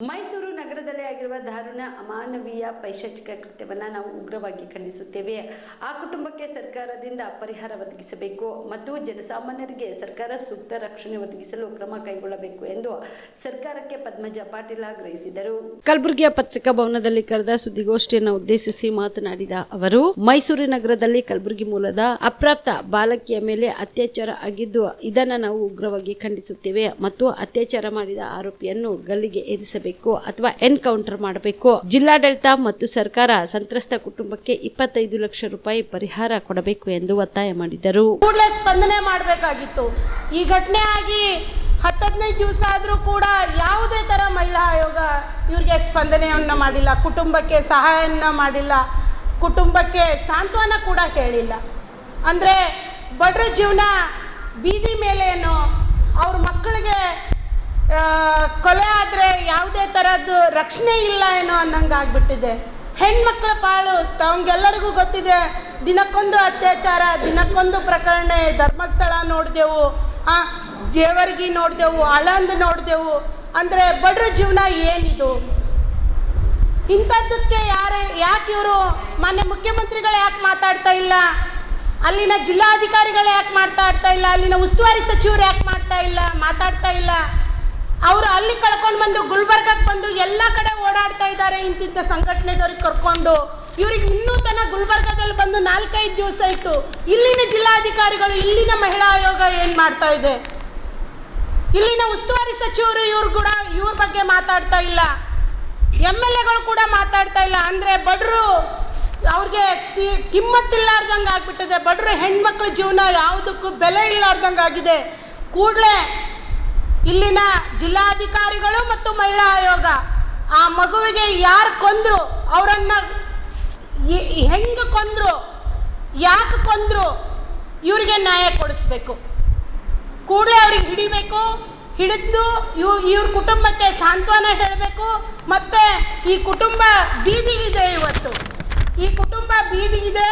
ಮೈಸೂರು ನಗರದಲ್ಲಿ ಆಗಿರುವ ದಾರುಣ ಅಮಾನವೀಯ ಪೈಶಾಚಿಕ ಕೃತ್ಯವನ್ನು ನಾವು ಉಗ್ರವಾಗಿ ಖಂಡಿಸುತ್ತೇವೆ. ಆ ಕುಟುಂಬಕ್ಕೆ ಸರ್ಕಾರದಿಂದ ಪರಿಹಾರ ಒದಗಿಸಬೇಕು ಮತ್ತು ಜನಸಾಮಾನ್ಯರಿಗೆ ಸರ್ಕಾರ ಸೂಕ್ತ ರಕ್ಷಣೆ ಒದಗಿಸಲು ಕ್ರಮ ಕೈಗೊಳ್ಳಬೇಕು ಎಂದು ಸರ್ಕಾರಕ್ಕೆ ಪದ್ಮಜ ಪಾಟೀಲ್ ಆಗ್ರಹಿಸಿದರು. ಕಲಬುರಗಿಯ ಪತ್ರಿಕಾ ಭವನದಲ್ಲಿ ಕರೆದ ಸುದ್ದಿಗೋಷ್ಠಿಯನ್ನು ಉದ್ದೇಶಿಸಿ ಮಾತನಾಡಿದ ಅವರು, ಮೈಸೂರು ನಗರದಲ್ಲಿ ಕಲಬುರಗಿ ಮೂಲದ ಅಪ್ರಾಪ್ತ ಬಾಲಕಿಯ ಮೇಲೆ ಅತ್ಯಾಚಾರ ಆಗಿದ್ದು ಇದನ್ನು ನಾವು ಉಗ್ರವಾಗಿ ಖಂಡಿಸುತ್ತೇವೆ ಮತ್ತು ಅತ್ಯಾಚಾರ ಮಾಡಿದ ಆರೋಪಿಯನ್ನು ಗಲ್ಲಿಗೆ ಏರಿಸಬೇಕು ಅಥವಾ ಎನ್ಕೌಂಟರ್ ಮಾಡಬೇಕು. ಜಿಲ್ಲಾಡಳಿತ ಮತ್ತು ಸರ್ಕಾರ ಸಂತ್ರಸ್ತ ಕುಟುಂಬಕ್ಕೆ ಇಪ್ಪತ್ತೈದು ಲಕ್ಷ ರೂಪಾಯಿ ಪರಿಹಾರ ಕೊಡಬೇಕು ಎಂದು ಒತ್ತಾಯ ಮಾಡಿದರು. ಕೂಡಲೇ ಸ್ಪಂದನೆ ಮಾಡಬೇಕಾಗಿತ್ತು. ಈ ಘಟನೆ ಆಗಿ ಹತ್ತದೈದು ದಿವಸ ಆದರೂ ಕೂಡ ಯಾವುದೇ ಥರ ಮಹಿಳಾ ಆಯೋಗ ಇವರಿಗೆ ಸ್ಪಂದನೆಯನ್ನು ಮಾಡಿಲ್ಲ. ಕುಟುಂಬಕ್ಕೆ ಸಹಾಯವನ್ನು ಮಾಡಿಲ್ಲ. ಕುಟುಂಬಕ್ಕೆ ಸಾಂತ್ವನ ಕೂಡ ಹೇಳಿಲ್ಲ. ಅಂದರೆ ಬಡ್ರ ಜೀವನ ಬೀದಿ ಮೇಲೇನೋ ಅವ್ರ ಮಕ್ಕಳಿಗೆ ಆ, ಕೊಲೆ ಆದರೆ ಯಾವುದೇ ಥರದ್ದು ರಕ್ಷಣೆ ಇಲ್ಲ ಏನೋ ಅನ್ನಂಗೆ ಆಗ್ಬಿಟ್ಟಿದೆ. ಹೆಣ್ಮಕ್ಳ ಪಾಳು, ತಮ್ಗೆಲ್ಲರಿಗೂ ಗೊತ್ತಿದೆ, ದಿನಕ್ಕೊಂದು ಅತ್ಯಾಚಾರ, ದಿನಕ್ಕೊಂದು ಪ್ರಕರಣ, ಧರ್ಮಸ್ಥಳ ನೋಡಿದೆವು, ಆ, ಜೇವರ್ಗಿ ನೋಡಿದೆವು, ಅಳಂದು ನೋಡಿದೆವು, ಅಂದರೆ ಬಡ್ರ ಜೀವನ ಏನಿದು? ಇಂಥದ್ದಕ್ಕೆ ಯಾರೇ, ಯಾಕೆ ಇವರು ಮಾನ್ಯ ಮುಖ್ಯಮಂತ್ರಿಗಳು ಯಾಕೆ ಮಾತಾಡ್ತಾ ಇಲ್ಲ? ಅಲ್ಲಿನ ಜಿಲ್ಲಾಧಿಕಾರಿಗಳು ಯಾಕೆ ಮಾಡ್ತಾ ಇರ್ತಾ ಇಲ್ಲ? ಅಲ್ಲಿನ ಉಸ್ತುವಾರಿ ಸಚಿವರು ಯಾಕೆ ಮಾಡ್ತಾ ಇಲ್ಲ? ಮಾತಾಡ್ತಾ ಅವರು ಅಲ್ಲಿ ಕಳ್ಕೊಂಡು ಬಂದು ಗುಲ್ಬರ್ಗಕ್ಕೆ ಬಂದು ಎಲ್ಲ ಕಡೆ ಓಡಾಡ್ತಾ ಇದ್ದಾರೆ ಇಂತಿಂಥ ಸಂಘಟನೆದವ್ರಿಗೆ ಕರ್ಕೊಂಡು. ಇವ್ರಿಗೆ ಇನ್ನೂ ತನ ಗುಲ್ಬರ್ಗದಲ್ಲಿ ಬಂದು ನಾಲ್ಕೈದು ದಿವಸ ಇತ್ತು. ಇಲ್ಲಿನ ಜಿಲ್ಲಾಧಿಕಾರಿಗಳು, ಇಲ್ಲಿನ ಮಹಿಳಾ ಆಯೋಗ ಏನು ಮಾಡ್ತಾ ಇದೆ? ಇಲ್ಲಿನ ಉಸ್ತುವಾರಿ ಸಚಿವರು ಇವ್ರು ಕೂಡ ಇವ್ರ ಬಗ್ಗೆ ಮಾತಾಡ್ತಾ ಇಲ್ಲ. ಎಂ ಎಲ್ ಎಗಳು ಕೂಡ ಮಾತಾಡ್ತಾ ಇಲ್ಲ. ಅಂದರೆ ಬಡರು ಅವ್ರಿಗೆ ಕಿಮ್ಮತ್ತಿಲ್ಲಾರ್ದಂಗೆ ಆಗ್ಬಿಟ್ಟಿದೆ. ಬಡ್ರು ಹೆಣ್ಮಕ್ಳ ಜೀವನ ಯಾವುದಕ್ಕೂ ಬೆಲೆ ಇಲ್ಲಾರ್ದಂಗೆ ಆಗಿದೆ. ಕೂಡಲೇ ಇಲ್ಲಿನ ಜಿಲ್ಲಾಧಿಕಾರಿಗಳು ಮತ್ತು ಮಹಿಳಾ ಆಯೋಗ, ಆ ಮಗುವಿಗೆ ಯಾರು ಕೊಂದ್ರು, ಅವರನ್ನು ಹೆಂಗೆ ಕೊಂದ್ರು, ಯಾಕೆ ಕೊಂದ್ರು, ಇವರಿಗೆ ನ್ಯಾಯ ಕೊಡಿಸ್ಬೇಕು. ಕೂಡಲೇ ಅವ್ರಿಗೆ ಹಿಡಿಬೇಕು, ಹಿಡಿದು ಇವ್ ಇವ್ರ ಕುಟುಂಬಕ್ಕೆ ಸಾಂತ್ವನ ಹೇಳಬೇಕು, ಮತ್ತು ಈ ಕುಟುಂಬ ಬೀದಿಗಿದೆ ಇವತ್ತು. ಈ ಕುಟುಂಬ ಬೀದಿಗಿದೆ,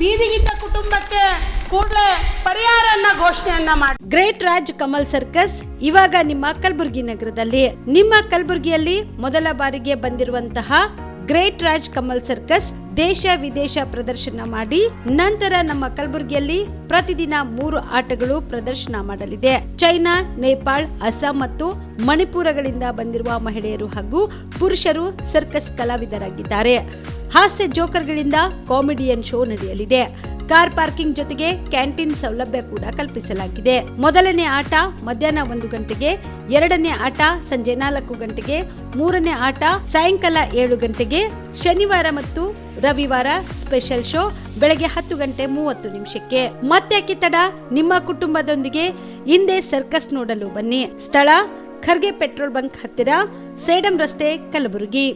ಬೀದಿಗಿದ್ದ ಕುಟುಂಬಕ್ಕೆ ಕೂಡಲೇ ಪರಿಹಾರನ್ನ ಘೋಷಣೆಯನ್ನ ಮಾಡಿ ಗ್ರೇಟ್ ರಾಜ್ ಕಮಲ್ ಸರ್ಕಸ್, ಇವಾಗ ನಿಮ್ಮ ಕಲಬುರಗಿ ನಗರದಲ್ಲಿ. ನಿಮ್ಮ ಕಲಬುರಗಿಯಲ್ಲಿ ಮೊದಲ ಬಾರಿಗೆ ಬಂದಿರುವಂತಹ ಗ್ರೇಟ್ ರಾಜ್ ಕಮಲ್ ಸರ್ಕಸ್ ದೇಶ ವಿದೇಶ ಪ್ರದರ್ಶನ ಮಾಡಿ, ನಂತರ ನಮ್ಮ ಕಲಬುರಗಿಯಲ್ಲಿ ಪ್ರತಿದಿನ ಮೂರು ಆಟಗಳು ಪ್ರದರ್ಶನ ಮಾಡಲಿದೆ. ಚೈನಾ, ನೇಪಾಳ್, ಅಸ್ಸಾಂ ಮತ್ತು ಮಣಿಪುರಗಳಿಂದ ಬಂದಿರುವ ಮಹಿಳೆಯರು ಹಾಗೂ ಪುರುಷರು ಸರ್ಕಸ್ ಕಲಾವಿದರಾಗಿದ್ದಾರೆ. ಹಾಸ್ಯ ಜೋಕರ್ಗಳಿಂದ ಕಾಮಿಡಿಯನ್ ಶೋ ನಡೆಯಲಿದೆ. ಕಾರ್ ಪಾರ್ಕಿಂಗ್ ಜೊತೆಗೆ ಕ್ಯಾಂಟೀನ್ ಸೌಲಭ್ಯ ಕೂಡ ಕಲ್ಪಿಸಲಾಗಿದೆ. ಮೊದಲನೇ ಆಟ ಮಧ್ಯಾಹ್ನ ಒಂದು ಗಂಟೆಗೆ, ಎರಡನೇ ಆಟ ಸಂಜೆ ನಾಲ್ಕು ಗಂಟೆಗೆ, ಮೂರನೇ ಆಟ ಸಾಯಂಕಾಲ ಏಳು ಗಂಟೆಗೆ, ಶನಿವಾರ ಮತ್ತು ರವಿವಾರ ಸ್ಪೆಷಲ್ ಶೋ ಬೆಳಗ್ಗೆ ಹತ್ತು ಗಂಟೆ ಮೂವತ್ತು ನಿಮಿಷಕ್ಕೆ. ಮತ್ತೆ ಕಿತ್ತಡ, ನಿಮ್ಮ ಕುಟುಂಬದೊಂದಿಗೆ ಹಿಂದೆ ಸರ್ಕಸ್ ನೋಡಲು ಬನ್ನಿ. ಸ್ಥಳ ಖರ್ಗೆ ಪೆಟ್ರೋಲ್ ಬಂಕ್ ಹತ್ತಿರ, ಸೇಡಂ ರಸ್ತೆ ಕಲಬುರಗಿ.